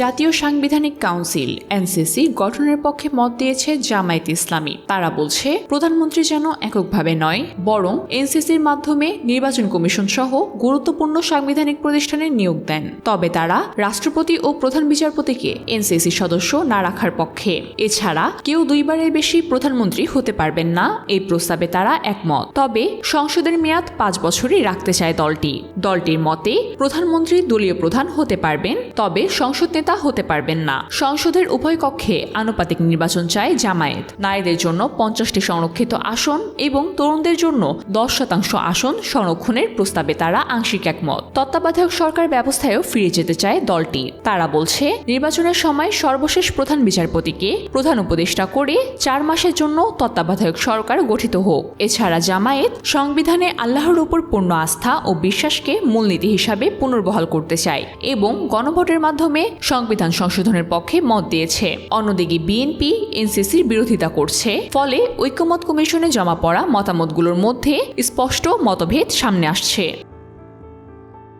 জাতীয় সাংবিধানিক council, NCC, গঠনের পক্ষে মত দিয়েছে জামায়াত ইসলামী। তারা বলছে, প্রধানমন্ত্রী যেন এককভাবে নয়, বরং এনসিসির মাধ্যমে নির্বাচন কমিশন সহ গুরুত্বপূর্ণ সাংবিধানিক প্রতিষ্ঠানে নিয়োগ দেন। তবে তারা রাষ্ট্রপতি ও প্রধান বিচারপতিকে এনসিসি সদস্য না রাখার পক্ষে। এছাড়া কেউ দুইবারের বেশি প্রধানমন্ত্রী হতে পারবেন না, এই প্রস্তাবে তারা একমত। তবে সংসদের মেয়াদ পাঁচ বছরই রাখতে চায় দলটি। দলটির মতে, প্রধানমন্ত্রী দলীয় প্রধান হতে পারবেন, তবে সংসদ নেতা হতে পারবেন না। সংসদের উভয় কক্ষে আনুপাতিক নির্বাচন চায় জামায়াত। নারীদের জন্য পঞ্চাশটি সংরক্ষিত আসন এবং তরুণদের জন্য দশ শতাংশ আসন সংরক্ষণের প্রস্তাবে তারা আংশিক একমত। তত্ত্বাবধায়ক সরকার ব্যবস্থায়ও ফিরে যেতে চায় দলটি। তারা বলছে, নির্বাচনের সময় সর্বশেষ প্রধান বিচারপতিকে প্রধান উপদেষ্টা করে চার মাসের জন্য তত্ত্বাবধায়ক সরকার গঠিত হোক। এছাড়া জামায়াত সংবিধানে আল্লাহর উপর পূর্ণ আস্থা ও বিশ্বাসকে মূলনীতি হিসাবে পুনর্বহাল করতে চায় এবং গণভোটের মাধ্যমে সংবিধান সংশোধনের পক্ষে মত দিয়েছে। অন্যদিকে বিএনপি এনসিসির বিরোধিতা করছে। ফলে ঐক্যমত কমিশনে জমা পড়া মতামতগুলোর মধ্যে স্পষ্ট মতভেদ সামনে আসছে।